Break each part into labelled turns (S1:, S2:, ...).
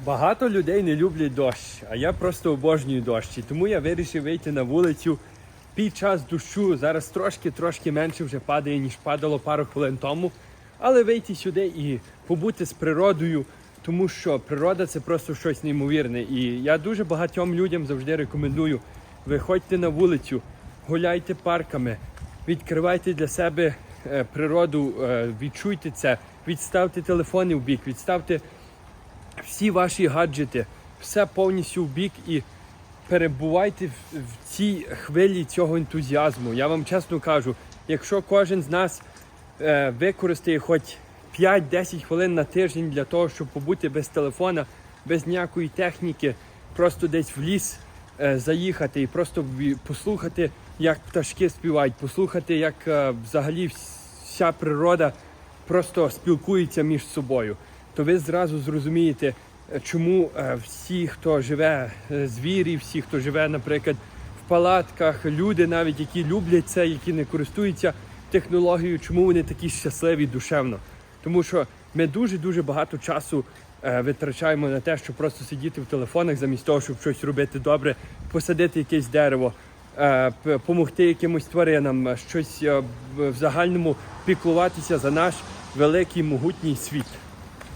S1: Багато людей не люблять дощ, а я просто обожнюю дощ. І тому я вирішив вийти на вулицю під час дощу. Зараз трошки-трошки менше вже падає, ніж падало пару хвилин тому. Але вийти сюди і побути з природою, тому що природа це просто щось неймовірне. І я дуже багатьом людям завжди рекомендую: виходьте на вулицю, гуляйте парками, відкривайте для себе е, природу, е, відчуйте це, відставте телефони в бік, відставте всі ваші гаджети, все повністю в бік і перебувайте в, в цій хвилі цього ентузіазму. Я вам чесно кажу, якщо кожен з нас е, використає хоч 5-10 хвилин на тиждень для того, щоб побути без телефона, без ніякої техніки, просто десь в ліс е, заїхати і просто послухати, як пташки співають, послухати, як е, взагалі вся природа просто спілкується між собою, то ви зразу зрозумієте, е, чому е, всі, хто живе е, звірі, всі, хто живе, наприклад, в палатках, люди навіть, які люблять це, які не користуються технологією, чому вони такі щасливі душевно. Тому що ми дуже-дуже багато часу витрачаємо на те, щоб просто сидіти в телефонах, замість того, щоб щось робити добре, посадити якесь дерево, помогти якимось тваринам, щось в загальному піклуватися за наш великий могутній світ.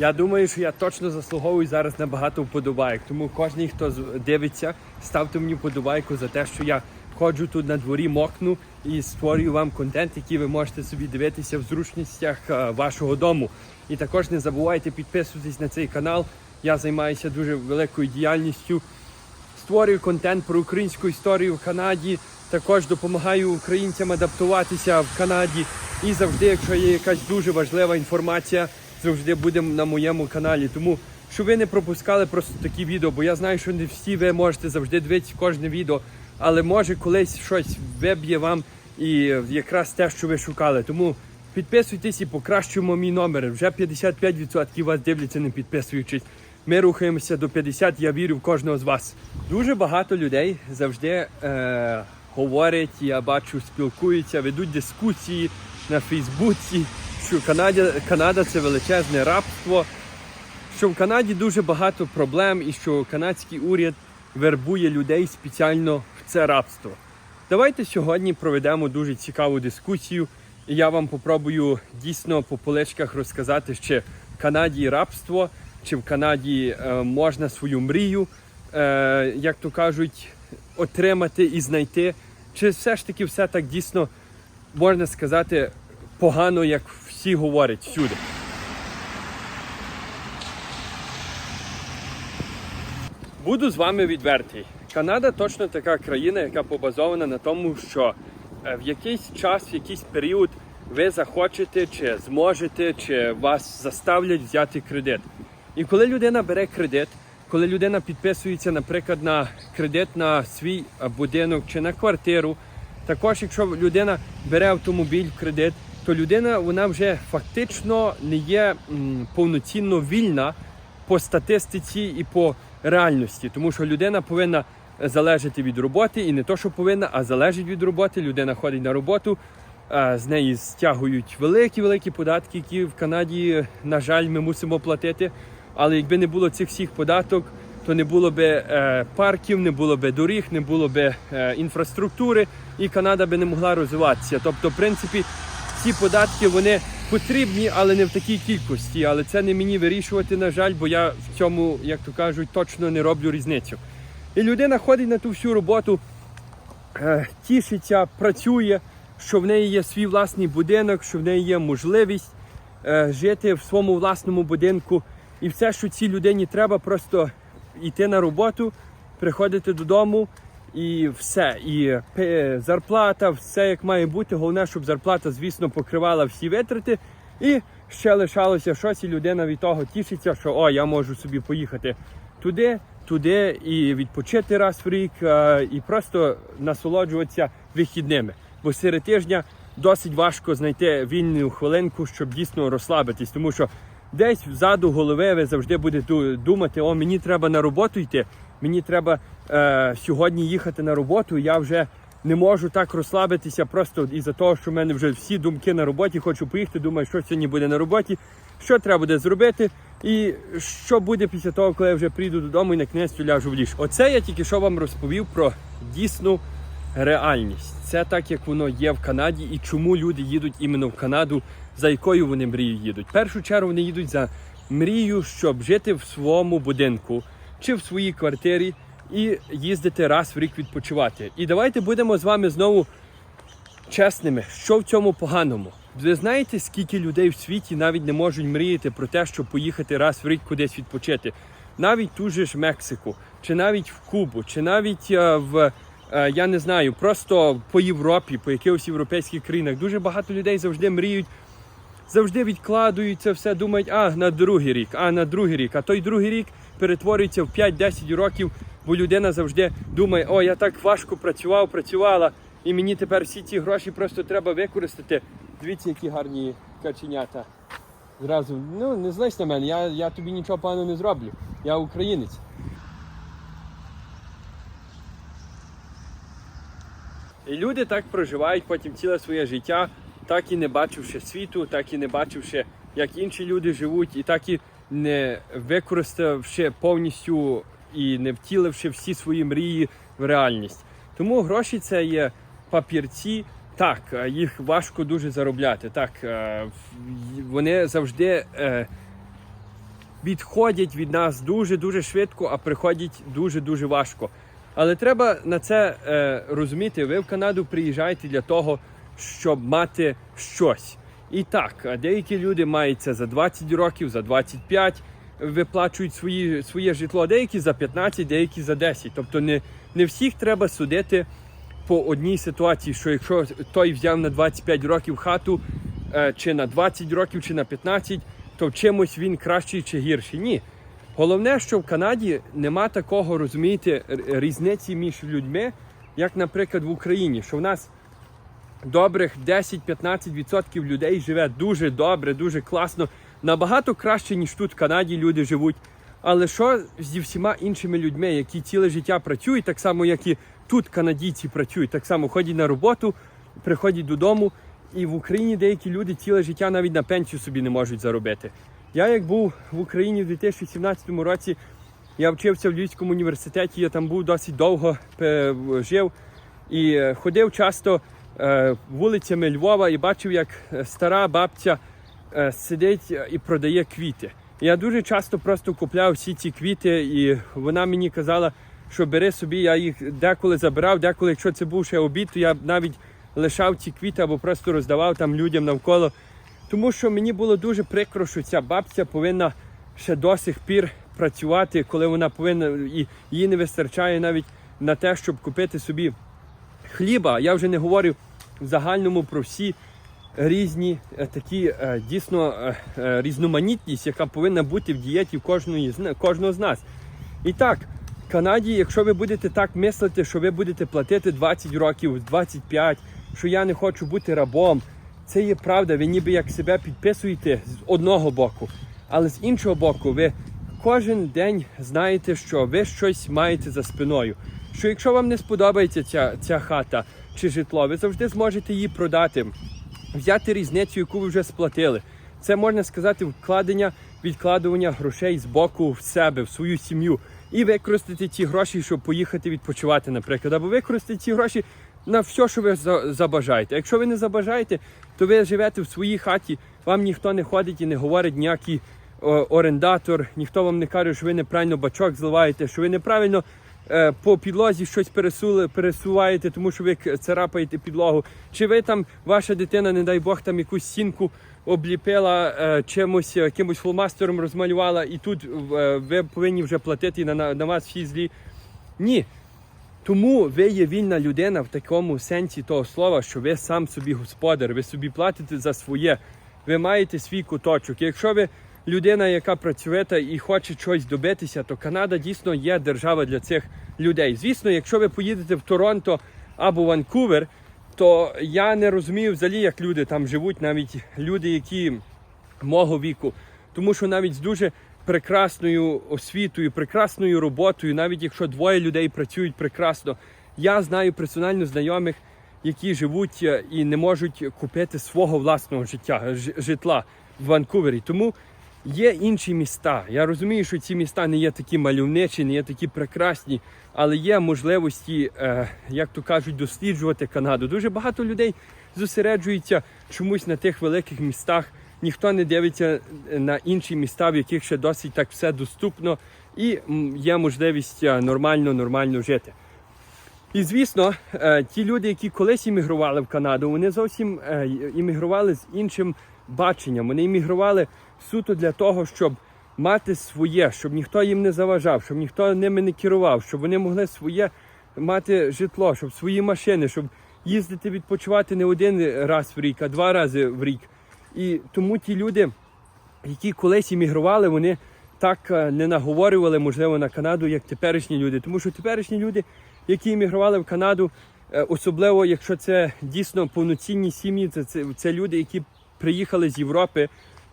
S1: Я думаю, що я точно заслуговую зараз на багато вподобайок. Тому кожен, хто дивиться, ставте мені вподобайку за те, що я ходжу тут на дворі, мокну і створюю вам контент, який ви можете собі дивитися в зручностях е, вашого дому. І також не забувайте підписуватись на цей канал. Я займаюся дуже великою діяльністю створюю контент про українську історію в Канаді. Також допомагаю українцям адаптуватися в Канаді. І завжди, якщо є якась дуже важлива інформація, завжди буде на моєму каналі. Тому щоб ви не пропускали просто такі відео, бо я знаю, що не всі ви можете завжди дивитися кожне відео, але може колись щось виб'є вам і якраз те, що ви шукали. Тому підписуйтесь і покращуємо мій номер. Вже 55% вас дивляться, не підписуючись. Ми рухаємося до 50, я вірю в кожного з вас. Дуже багато людей завжди е, говорять, я бачу, спілкуються, ведуть дискусії на Фейсбуці, що Канада, Канада це величезне рабство, що в Канаді дуже багато проблем і що канадський уряд вербує людей спеціально в це рабство. Давайте сьогодні проведемо дуже цікаву дискусію, і я вам попробую дійсно по поличках розказати, чи в Канаді рабство, чи в Канаді е, можна свою мрію, е, як то кажуть, отримати і знайти, чи все ж таки все так дійсно можна сказати погано, як всі говорять всюди. Буду з вами відвертий. Канада точно така країна, яка побазована на тому, що е, в якийсь час, в якийсь період ви захочете, чи зможете, чи вас заставлять взяти кредит. І коли людина бере кредит, коли людина підписується, наприклад, на кредит на свій е, будинок чи на квартиру, також, якщо людина бере автомобіль в кредит, то людина вона вже фактично не є повноцінно вільна по статистиці і по реальності, тому що людина повинна залежати від роботи, і не то, що повинна, а залежить від роботи. Людина ходить на роботу, з неї стягують великі великі податки, які в Канаді, на жаль, ми мусимо платити. Але якби не було цих всіх податок, то не було би е, парків, не було би доріг, не було би е, інфраструктури, і Канада би не могла розвиватися. Тобто, в принципі, ці податки вони потрібні, але не в такій кількості. Але це не мені вирішувати, на жаль, бо я в цьому, як то кажуть, точно не роблю різницю. І людина ходить на ту всю роботу, е, тішиться, працює, що в неї є свій власний будинок, що в неї є можливість е, жити в своєму власному будинку. І все, що цій людині треба, просто йти на роботу, приходити додому і все. І зарплата, все як має бути. Головне, щоб зарплата, звісно, покривала всі витрати. І ще лишалося щось, і людина від того тішиться, що о, я можу собі поїхати туди, туди і відпочити раз в рік, е, і просто насолоджуватися вихідними. Бо серед тижня досить важко знайти вільну хвилинку, щоб дійсно розслабитись, тому що десь взаду голови ви завжди будете думати, о, мені треба на роботу йти, мені треба е, сьогодні їхати на роботу. Я вже не можу так розслабитися просто із-за того, що в мене вже всі думки на роботі. Хочу поїхати. Думаю, що сьогодні буде на роботі, що треба буде зробити. І що буде після того, коли я вже прийду додому і на кінець ляжу в ліж? Оце я тільки що вам розповів про дійсну реальність. Це так, як воно є в Канаді, і чому люди їдуть іменно в Канаду, за якою вони мрією їдуть. В першу чергу вони їдуть за мрію, щоб жити в своєму будинку чи в своїй квартирі і їздити раз в рік відпочивати. І давайте будемо з вами знову чесними, що в цьому поганому. Ви знаєте, скільки людей в світі навіть не можуть мріяти про те, щоб поїхати раз в рік кудись відпочити. Навіть ту же ж Мексику, чи навіть в Кубу, чи навіть е, в е, я не знаю, просто по Європі, по якихось європейських країнах. Дуже багато людей завжди мріють, завжди відкладують це все, думають, а на другий рік, а на другий рік. А той другий рік перетворюється в 5-10 років, бо людина завжди думає, о, я так важко працював, працювала, і мені тепер всі ці гроші просто треба використати. Дивіться, які гарні каченята. Зразу, ну не злись на мене, я, я тобі нічого поганого не зроблю. Я українець. І люди так проживають потім ціле своє життя, так і не бачивши світу, так і не бачивши, як інші люди живуть, і так і не використавши повністю і не втіливши всі свої мрії в реальність. Тому гроші це є папірці. Так, е, їх важко дуже заробляти. Так, е, вони завжди е, відходять від нас дуже-дуже швидко, а приходять дуже-дуже важко. Але треба на це розуміти. Ви в Канаду приїжджаєте для того, щоб мати щось. І так, деякі люди мають за 20 років, за 25, виплачують свої, своє житло, деякі за 15, деякі за 10. Тобто не, не всіх треба судити по одній ситуації, що якщо той взяв на 25 років хату, е, чи на 20 років, чи на 15, то в чимось він кращий чи гірший. Ні. Головне, що в Канаді нема такого, розумієте, різниці між людьми, як, наприклад, в Україні, що в нас добрих 10-15% людей живе дуже добре, дуже класно, набагато краще, ніж тут в Канаді люди живуть. Але що зі всіма іншими людьми, які ціле життя працюють, так само, як і тут канадійці працюють, так само ходять на роботу, приходять додому. І в Україні деякі люди ціле життя навіть на пенсію собі не можуть заробити. Я як був в Україні в 2017 році, я вчився в Львівському університеті, я там був досить довго жив і е, ходив часто вулицями Львова і бачив, як е, стара бабця е, сидить е, і продає квіти. Я дуже часто просто купляв всі ці квіти, і вона мені казала, що бери собі, я їх деколи забирав, деколи, якщо це був ще обід, то я навіть лишав ці квіти або просто роздавав там людям навколо. Тому що мені було дуже прикро, що ця бабця повинна ще до сих пір працювати, коли вона повинна і їй не вистачає навіть на те, щоб купити собі хліба. Я вже не говорю в загальному про всі різні е, такі е, дійсно е, різноманітність, яка повинна бути в дієті кожної кожного з нас. І так, в Канаді, якщо ви будете так мислити, що ви будете платити 20 років, 25, що я не хочу бути рабом, це є правда, ви ніби як себе підписуєте з одного боку, але з іншого боку, ви кожен день знаєте, що ви щось маєте за спиною. Що якщо вам не сподобається ця, ця хата чи житло, ви завжди зможете її продати, взяти різницю, яку ви вже сплатили. Це можна сказати вкладення, відкладування грошей з боку в себе, в свою сім'ю, і використати ці гроші, щоб поїхати відпочивати, наприклад, або використати ці гроші на все, що ви забажаєте. Якщо ви не забажаєте, то ви живете в своїй хаті, вам ніхто не ходить і не говорить ніякий орендатор, ніхто вам не каже, що ви неправильно бачок зливаєте, що ви неправильно по підлозі щось пересули, пересуваєте, тому що ви царапаєте підлогу. Чи ви там, ваша дитина, не дай Бог, там якусь сінку обліпила е, чимось, е, якимось фломастером розмалювала, і тут е, ви повинні вже платити на, на вас всі злі. Ні. Тому ви є вільна людина в такому сенсі того слова, що ви сам собі господар, ви собі платите за своє, ви маєте свій куточок. Якщо ви людина, яка працюєте і хоче щось добитися, то Канада дійсно є держава для цих людей. Звісно, якщо ви поїдете в Торонто або Ванкувер, то я не розумію взагалі, як люди там живуть, навіть люди, які мого віку. Тому що навіть з дуже прекрасною освітою, прекрасною роботою, навіть якщо двоє людей працюють прекрасно, я знаю персонально знайомих, які живуть е, і не можуть купити свого власного життя, житла в Ванкувері. Тому Є інші міста. Я розумію, що ці міста не є такі мальовничі, не є такі прекрасні, але є можливості, е, як то кажуть, досліджувати Канаду. Дуже багато людей зосереджуються чомусь на тих великих містах. Ніхто не дивиться на інші міста, в яких ще досить так все доступно, і є можливість е, нормально, нормально жити. І звісно, е, ті люди, які колись іммігрували в Канаду, вони зовсім іммігрували з іншим баченням. Вони іммігрували суто для того, щоб мати своє, щоб ніхто їм не заважав, щоб ніхто ними не керував, щоб вони могли своє мати житло, щоб свої машини, щоб їздити відпочивати не один раз в рік, а два рази в рік. І тому ті люди, які колись іммігрували, вони так е, не наговорювали, можливо, на Канаду, як теперішні люди. Тому що теперішні люди, які іммігрували в Канаду, е, особливо якщо це дійсно повноцінні сім'ї, це, це, це люди, які приїхали з Європи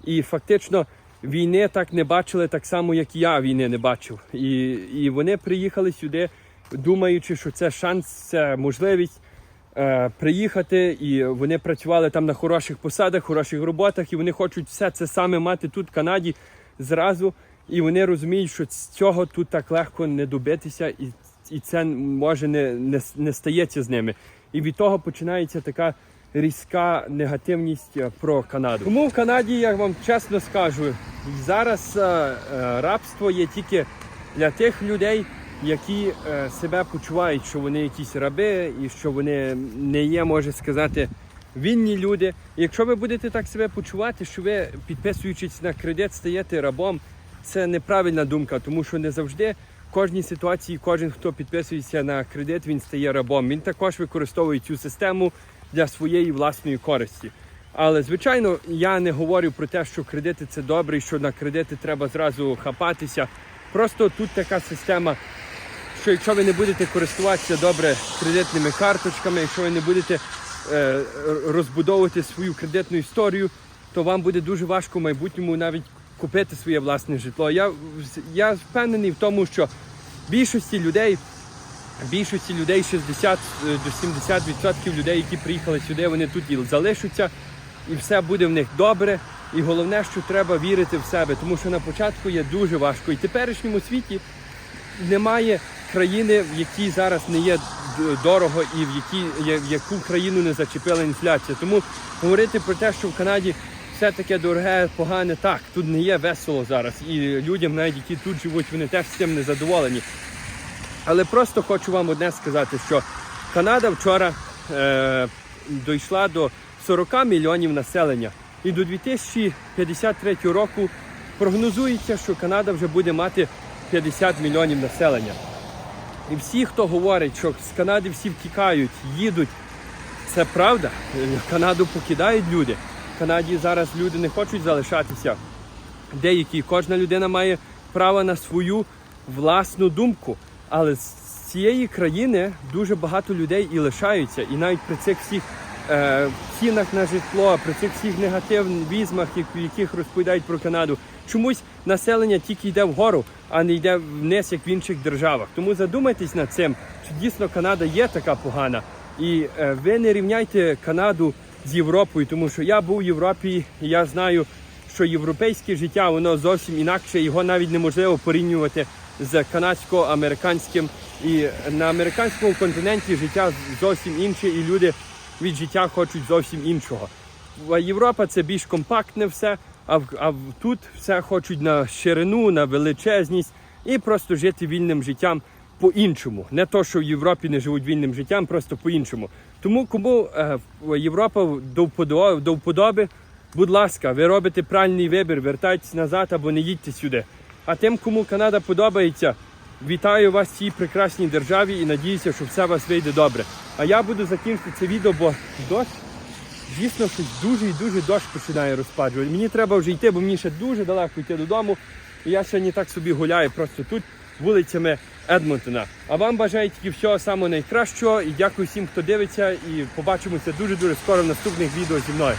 S1: і фактично війни так не бачили, так само, як і я війни не бачив. І, і вони приїхали сюди, думаючи, що це шанс, це можливість е, приїхати, і вони працювали там на хороших посадах, хороших роботах, і вони хочуть все це саме мати тут, в Канаді, зразу. І вони розуміють, що з цього тут так легко не добитися, і, і це може не, не, не стається з ними. І від того починається така різка негативність е, про Канаду. Тому в Канаді, я вам чесно скажу, зараз е, е, рабство є тільки для тих людей, які себе почувають, що вони якісь раби і що вони не є, може сказати, винні люди. Якщо ви будете так себе почувати, що ви підписуючись на кредит, стаєте рабом, це неправильна думка, тому що не завжди в кожній ситуації кожен, хто підписується на кредит, він стає рабом. Він також використовує цю систему для своєї власної користі. Але звичайно, я не говорю про те, що кредити це добре, і що на кредити треба зразу хапатися. Просто тут така система, що якщо ви не будете користуватися добре кредитними карточками, якщо ви не будете е, розбудовувати свою кредитну історію, то вам буде дуже важко в майбутньому навіть купити своє власне житло. Я, я впевнений в тому, що більшості людей більшості людей 60 до 70% людей, які приїхали сюди, вони тут і залишаться, і все буде в них добре. І головне, що треба вірити в себе, тому що на початку є дуже важко. І в теперішньому світі немає країни, в якій зараз не є дорого і в якій в яку країну не зачепила інфляція. Тому говорити про те, що в Канаді все таке дороге, погане, так тут не є весело зараз. І людям, навіть які тут живуть, вони теж з цим не задоволені. Але просто хочу вам одне сказати, що Канада вчора е, дійшла до 40 мільйонів населення. І до 2053 року прогнозується, що Канада вже буде мати 50 мільйонів населення. І всі, хто говорить, що з Канади всі втікають, їдуть, це правда. Канаду покидають люди. В Канаді зараз люди не хочуть залишатися. Деякі, кожна людина має право на свою власну думку. Але з цієї країни дуже багато людей і лишаються. І навіть при цих всіх е, цінах на житло, при цих всіх негативних візмах, як- яких розповідають про Канаду, чомусь населення тільки йде вгору, а не йде вниз, як в інших державах. Тому задумайтесь над цим, чи дійсно Канада є така погана. І е, ви не рівняйте Канаду з Європою, тому що я був в Європі, і я знаю, що європейське життя воно зовсім інакше, його навіть неможливо порівнювати з канадсько-американським. І на американському континенті життя зовсім інше, і люди від життя хочуть зовсім іншого. Європа це більш компактне все, а, а тут все хочуть на ширину, на величезність і просто жити вільним життям по-іншому. Не то, що в Європі не живуть вільним життям, просто по-іншому. Тому кому е, Європа до вподоби, будь ласка, ви робите правильний вибір, вертайтесь назад або не їдьте сюди. А тим, кому Канада подобається, вітаю вас в цій прекрасній державі і надіюся, що все у вас вийде добре. А я буду закінчити це відео, бо дощ дійсно щось дуже і дуже дощ починає розпаджувати. Мені треба вже йти, бо мені ще дуже далеко йти додому. І я ще не так собі гуляю просто тут вулицями Едмонтона. А вам бажаю тільки всього самого найкращого і дякую всім, хто дивиться. І побачимося дуже дуже скоро в наступних відео зі мною.